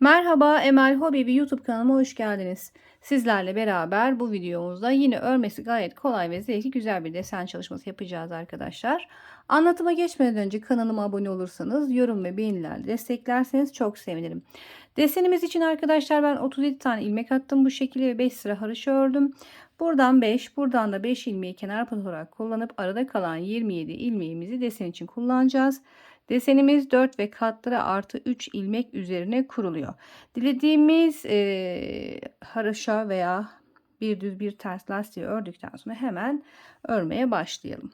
Merhaba Emel Hobi bir YouTube kanalıma hoş geldiniz. Sizlerle beraber bu videomuzda yine örmesi gayet kolay ve zevkli güzel bir desen çalışması yapacağız arkadaşlar. Anlatıma geçmeden önce kanalıma abone olursanız, yorum ve beğenilerle desteklerseniz çok sevinirim. Desenimiz için arkadaşlar ben 37 tane ilmek attım bu şekilde ve 5 sıra haroşa ördüm. Buradan 5, buradan da 5 ilmeği kenar pat olarak kullanıp arada kalan 27 ilmeğimizi desen için kullanacağız. Desenimiz 4 ve katları artı 3 ilmek üzerine kuruluyor. Dilediğimiz e, haroşa veya bir düz bir ters lastiği ördükten sonra hemen örmeye başlayalım.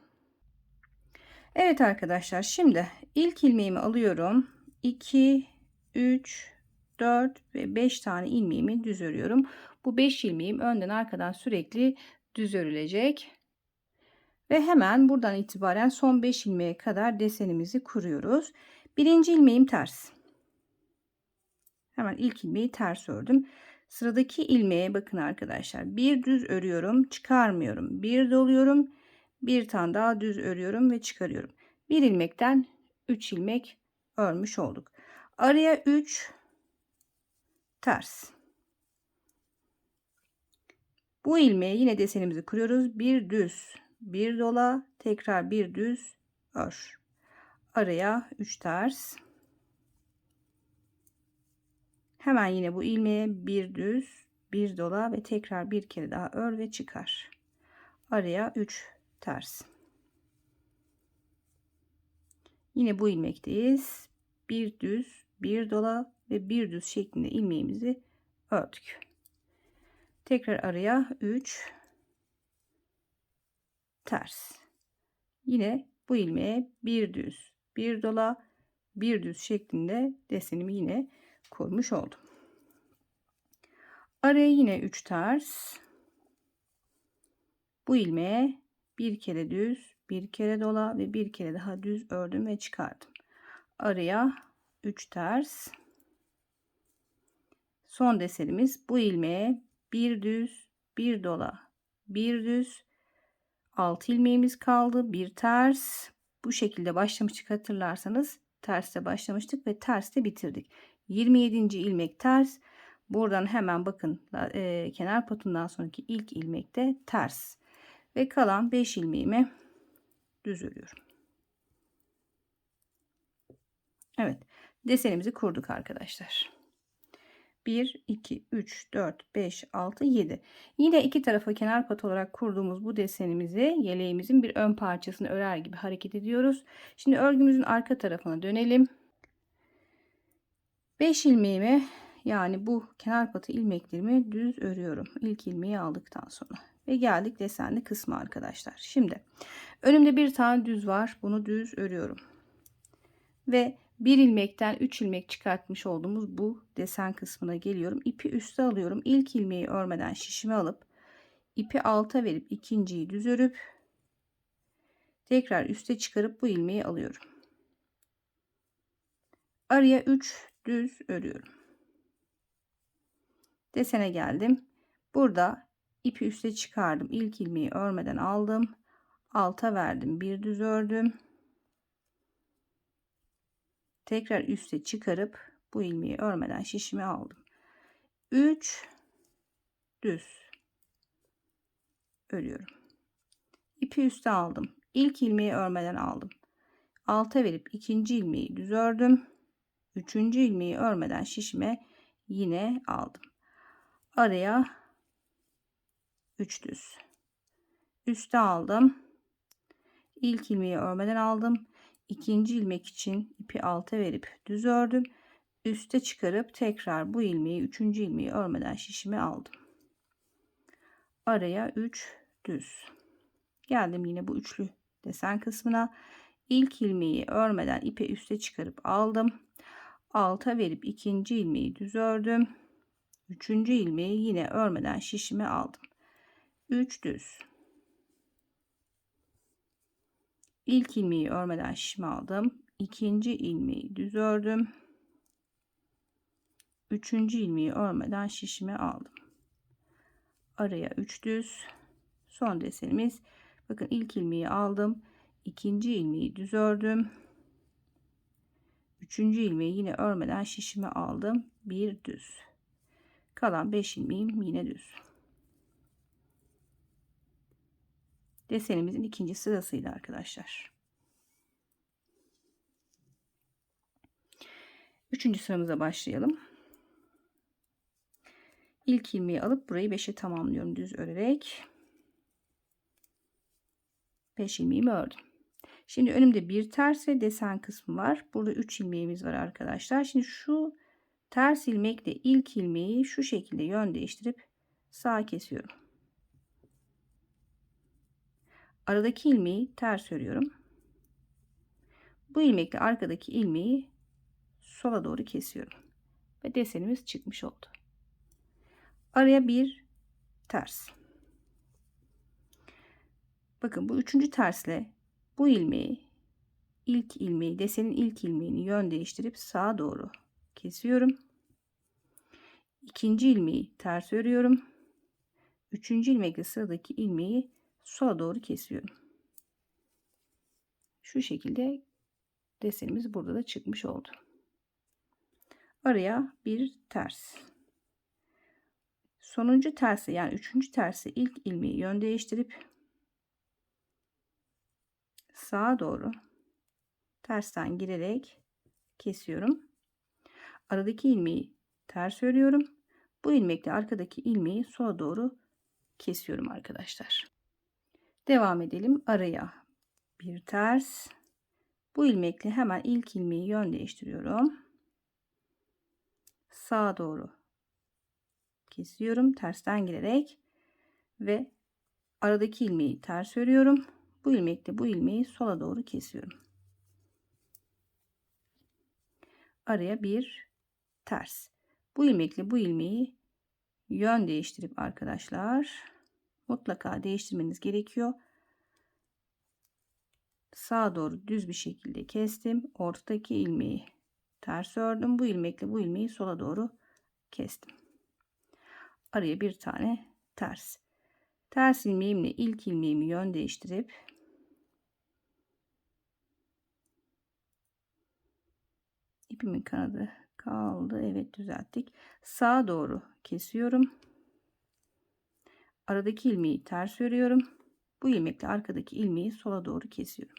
Evet arkadaşlar şimdi ilk ilmeğimi alıyorum. 2, 3, 4 ve 5 tane ilmeğimi düz örüyorum. Bu 5 ilmeğim önden arkadan sürekli düz örülecek. Ve hemen buradan itibaren son 5 ilmeğe kadar desenimizi kuruyoruz. Birinci ilmeğim ters. Hemen ilk ilmeği ters ördüm. Sıradaki ilmeğe bakın arkadaşlar. Bir düz örüyorum, çıkarmıyorum. Bir doluyorum. Bir tane daha düz örüyorum ve çıkarıyorum. Bir ilmekten 3 ilmek örmüş olduk. Araya 3 ters. Bu ilmeğe yine desenimizi kuruyoruz. Bir düz bir dola tekrar bir düz ör. Araya 3 ters. Hemen yine bu ilmeğe bir düz bir dola ve tekrar bir kere daha ör ve çıkar. Araya 3 ters. Yine bu ilmekteyiz. Bir düz bir dola ve bir düz şeklinde ilmeğimizi ördük tekrar araya 3 ters. Yine bu ilmeğe bir düz, bir dola, bir düz şeklinde desenimi yine kurmuş oldum. Araya yine 3 ters. Bu ilmeğe bir kere düz, bir kere dola ve bir kere daha düz ördüm ve çıkardım. Araya 3 ters. Son desenimiz bu ilmeğe bir düz, bir dola, bir düz 6 ilmeğimiz kaldı. Bir ters. Bu şekilde başlamıştık hatırlarsanız. Terste başlamıştık ve terste bitirdik. 27. ilmek ters. Buradan hemen bakın e, kenar patından sonraki ilk ilmekte ters. Ve kalan 5 ilmeğimi düz örüyorum. Evet. Desenimizi kurduk arkadaşlar. 1, 2, 3, 4, 5, 6, 7. Yine iki tarafa kenar pat olarak kurduğumuz bu desenimizi yeleğimizin bir ön parçasını örer gibi hareket ediyoruz. Şimdi örgümüzün arka tarafına dönelim. 5 ilmeğimi yani bu kenar patı ilmeklerimi düz örüyorum. İlk ilmeği aldıktan sonra. Ve geldik desenli kısmı arkadaşlar. Şimdi önümde bir tane düz var. Bunu düz örüyorum. Ve bir ilmekten 3 ilmek çıkartmış olduğumuz bu desen kısmına geliyorum. İpi üste alıyorum. İlk ilmeği örmeden şişime alıp ipi alta verip ikinciyi düz örüp tekrar üste çıkarıp bu ilmeği alıyorum. Araya 3 düz örüyorum. Desene geldim. Burada ipi üste çıkardım. İlk ilmeği örmeden aldım. Alta verdim. Bir düz ördüm tekrar üste çıkarıp bu ilmeği örmeden şişimi aldım. 3 düz örüyorum. İpi üste aldım. İlk ilmeği örmeden aldım. Alta verip ikinci ilmeği düz ördüm. Üçüncü ilmeği örmeden şişime yine aldım. Araya 3 düz. Üste aldım. İlk ilmeği örmeden aldım ikinci ilmek için ipi alta verip düz ördüm. Üste çıkarıp tekrar bu ilmeği üçüncü ilmeği örmeden şişime aldım. Araya 3 düz. Geldim yine bu üçlü desen kısmına. İlk ilmeği örmeden ipe üste çıkarıp aldım. Alta verip ikinci ilmeği düz ördüm. Üçüncü ilmeği yine örmeden şişime aldım. 3 düz. İlk ilmeği örmeden şişme aldım. ikinci ilmeği düz ördüm. Üçüncü ilmeği örmeden şişime aldım. Araya 3 düz. Son desenimiz. Bakın ilk ilmeği aldım. ikinci ilmeği düz ördüm. Üçüncü ilmeği yine örmeden şişime aldım. Bir düz. Kalan 5 ilmeğim yine düz. Desenimizin ikinci sırasıydı arkadaşlar. Üçüncü sıramıza başlayalım. İlk ilmeği alıp burayı 5'e tamamlıyorum düz örerek. 5 ilmeğimi ördüm. Şimdi önümde bir ters ve desen kısmı var. Burada 3 ilmeğimiz var arkadaşlar. Şimdi şu ters ilmekle ilk ilmeği şu şekilde yön değiştirip sağa kesiyorum. Aradaki ilmeği ters örüyorum. Bu ilmekle arkadaki ilmeği sola doğru kesiyorum. Ve desenimiz çıkmış oldu. Araya bir ters. Bakın bu üçüncü tersle bu ilmeği ilk ilmeği desenin ilk ilmeğini yön değiştirip sağa doğru kesiyorum. İkinci ilmeği ters örüyorum. Üçüncü ilmekle sıradaki ilmeği sola doğru kesiyorum. Şu şekilde desenimiz burada da çıkmış oldu. Araya bir ters. Sonuncu tersi yani üçüncü tersi ilk ilmeği yön değiştirip sağa doğru tersten girerek kesiyorum. Aradaki ilmeği ters örüyorum. Bu ilmekle arkadaki ilmeği sola doğru kesiyorum arkadaşlar. Devam edelim. Araya bir ters. Bu ilmekle hemen ilk ilmeği yön değiştiriyorum. Sağa doğru kesiyorum. Tersten girerek ve aradaki ilmeği ters örüyorum. Bu ilmekle bu ilmeği sola doğru kesiyorum. Araya bir ters. Bu ilmekle bu ilmeği yön değiştirip arkadaşlar mutlaka değiştirmeniz gerekiyor. Sağa doğru düz bir şekilde kestim. Ortadaki ilmeği ters ördüm. Bu ilmekle bu ilmeği sola doğru kestim. Araya bir tane ters. Ters ilmeğimle ilk ilmeğimi yön değiştirip ipimin kanadı kaldı. Evet düzelttik. Sağa doğru kesiyorum. Aradaki ilmeği ters örüyorum. Bu ilmekle arkadaki ilmeği sola doğru kesiyorum.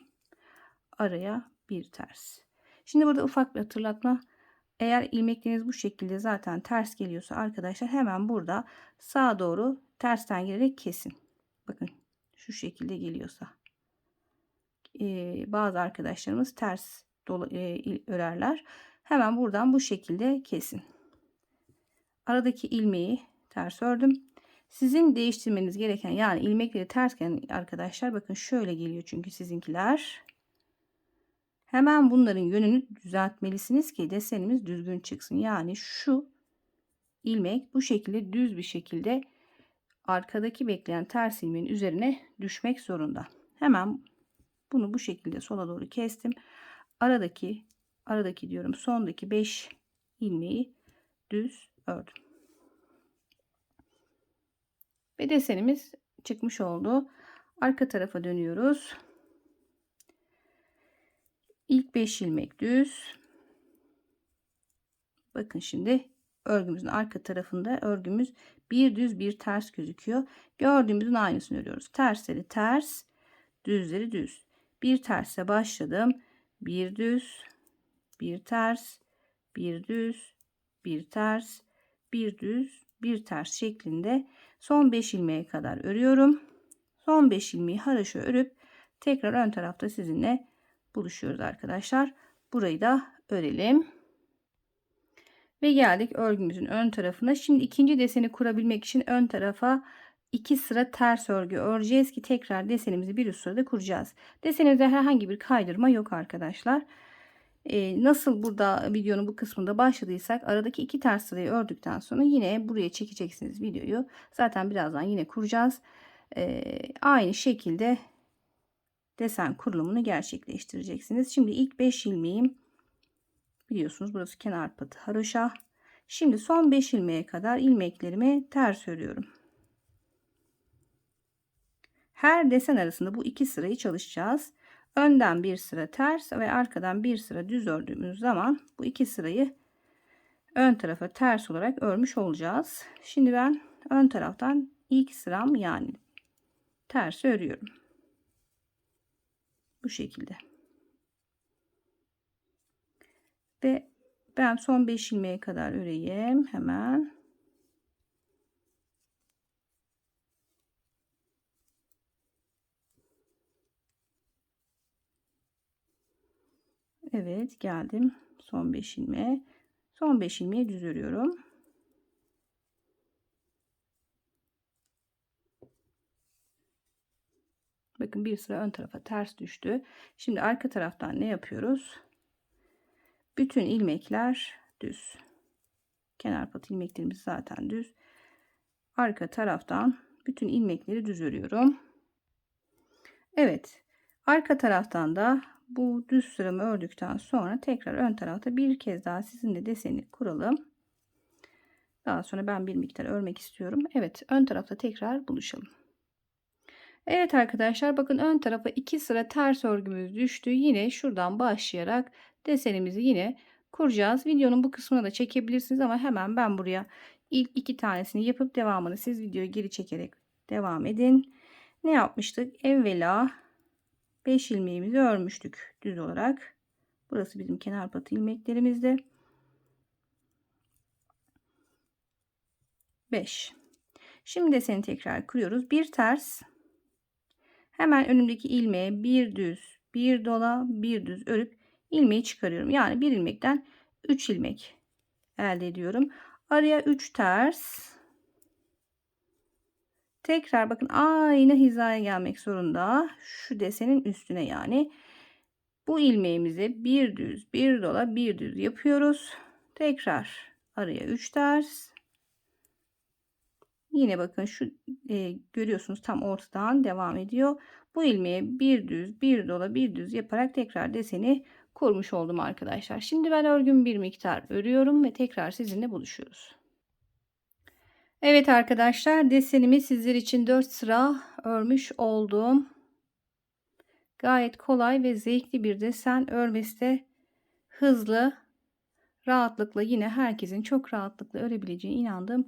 Araya bir ters. Şimdi burada ufak bir hatırlatma. Eğer ilmekleriniz bu şekilde zaten ters geliyorsa arkadaşlar hemen burada sağa doğru tersten girerek kesin. Bakın şu şekilde geliyorsa. Ee, bazı arkadaşlarımız ters dolu, e, örerler. Hemen buradan bu şekilde kesin. Aradaki ilmeği ters ördüm. Sizin değiştirmeniz gereken yani ilmekleri tersken arkadaşlar bakın şöyle geliyor çünkü sizinkiler. Hemen bunların yönünü düzeltmelisiniz ki desenimiz düzgün çıksın. Yani şu ilmek bu şekilde düz bir şekilde arkadaki bekleyen ters ilmeğin üzerine düşmek zorunda. Hemen bunu bu şekilde sola doğru kestim. Aradaki aradaki diyorum sondaki 5 ilmeği düz ördüm. Ve desenimiz çıkmış oldu. Arka tarafa dönüyoruz. İlk 5 ilmek düz. Bakın şimdi örgümüzün arka tarafında örgümüz bir düz bir ters gözüküyor. Gördüğümüzün aynısını örüyoruz. Tersleri ters, düzleri düz. Bir terse başladım. Bir düz, bir ters, bir düz, bir ters, bir düz, bir ters şeklinde son 5 ilmeğe kadar örüyorum. Son 5 ilmeği haraşo örüp tekrar ön tarafta sizinle buluşuyoruz arkadaşlar. Burayı da örelim. Ve geldik örgümüzün ön tarafına. Şimdi ikinci deseni kurabilmek için ön tarafa iki sıra ters örgü öreceğiz ki tekrar desenimizi bir üst sırada kuracağız. Desenimizde herhangi bir kaydırma yok arkadaşlar. Nasıl burada videonun bu kısmında başladıysak aradaki iki ters sırayı ördükten sonra yine buraya çekeceksiniz videoyu. Zaten birazdan yine kuracağız. Aynı şekilde desen kurulumunu gerçekleştireceksiniz. Şimdi ilk 5 ilmeğim biliyorsunuz burası kenar patı haroşa. Şimdi son 5 ilmeğe kadar ilmeklerimi ters örüyorum. Her desen arasında bu iki sırayı çalışacağız. Önden bir sıra ters ve arkadan bir sıra düz ördüğümüz zaman bu iki sırayı ön tarafa ters olarak örmüş olacağız. Şimdi ben ön taraftan ilk sıram yani ters örüyorum. Bu şekilde. Ve ben son 5 ilmeğe kadar öreyim hemen. Evet geldim son 5 ilmeğe. Son 5 ilmeği düz örüyorum. Bakın bir sıra ön tarafa ters düştü. Şimdi arka taraftan ne yapıyoruz? Bütün ilmekler düz. Kenar pat ilmeklerimiz zaten düz. Arka taraftan bütün ilmekleri düz örüyorum. Evet. Arka taraftan da bu düz sıramı ördükten sonra tekrar ön tarafta bir kez daha sizinle deseni kuralım. Daha sonra ben bir miktar örmek istiyorum. Evet ön tarafta tekrar buluşalım. Evet arkadaşlar bakın ön tarafa iki sıra ters örgümüz düştü. Yine şuradan başlayarak desenimizi yine kuracağız. Videonun bu kısmına da çekebilirsiniz ama hemen ben buraya ilk iki tanesini yapıp devamını siz videoyu geri çekerek devam edin. Ne yapmıştık? Evvela 5 ilmeğimizi örmüştük düz olarak. Burası bizim kenar patı ilmeklerimizde. 5. Şimdi deseni tekrar kuruyoruz. Bir ters. Hemen önümdeki ilmeğe bir düz, bir dola, bir düz örüp ilmeği çıkarıyorum. Yani bir ilmekten 3 ilmek elde ediyorum. Araya 3 ters. Tekrar bakın aynı hizaya gelmek zorunda. Şu desenin üstüne yani. Bu ilmeğimizi bir düz, bir dola, bir düz yapıyoruz. Tekrar araya 3 ters. Yine bakın şu e, görüyorsunuz tam ortadan devam ediyor. Bu ilmeğe bir düz, bir dola, bir düz yaparak tekrar deseni kurmuş oldum arkadaşlar. Şimdi ben örgüm bir miktar örüyorum ve tekrar sizinle buluşuyoruz. Evet arkadaşlar desenimi sizler için 4 sıra örmüş oldum. Gayet kolay ve zevkli bir desen örmesi de hızlı, rahatlıkla yine herkesin çok rahatlıkla örebileceğine inandığım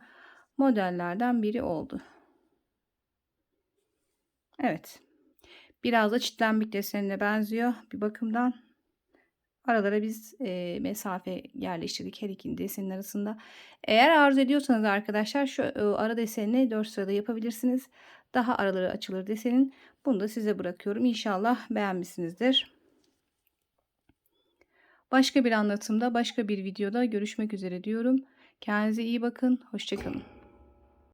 modellerden biri oldu. Evet. Biraz da çitlenbik desenine benziyor bir bakımdan. Aralara biz e, mesafe yerleştirdik her iki desenin arasında. Eğer arzu ediyorsanız arkadaşlar şu e, ara desenini 4 sırada yapabilirsiniz. Daha araları açılır desenin. Bunu da size bırakıyorum. İnşallah beğenmişsinizdir. Başka bir anlatımda, başka bir videoda görüşmek üzere diyorum. Kendinize iyi bakın. Hoşçakalın.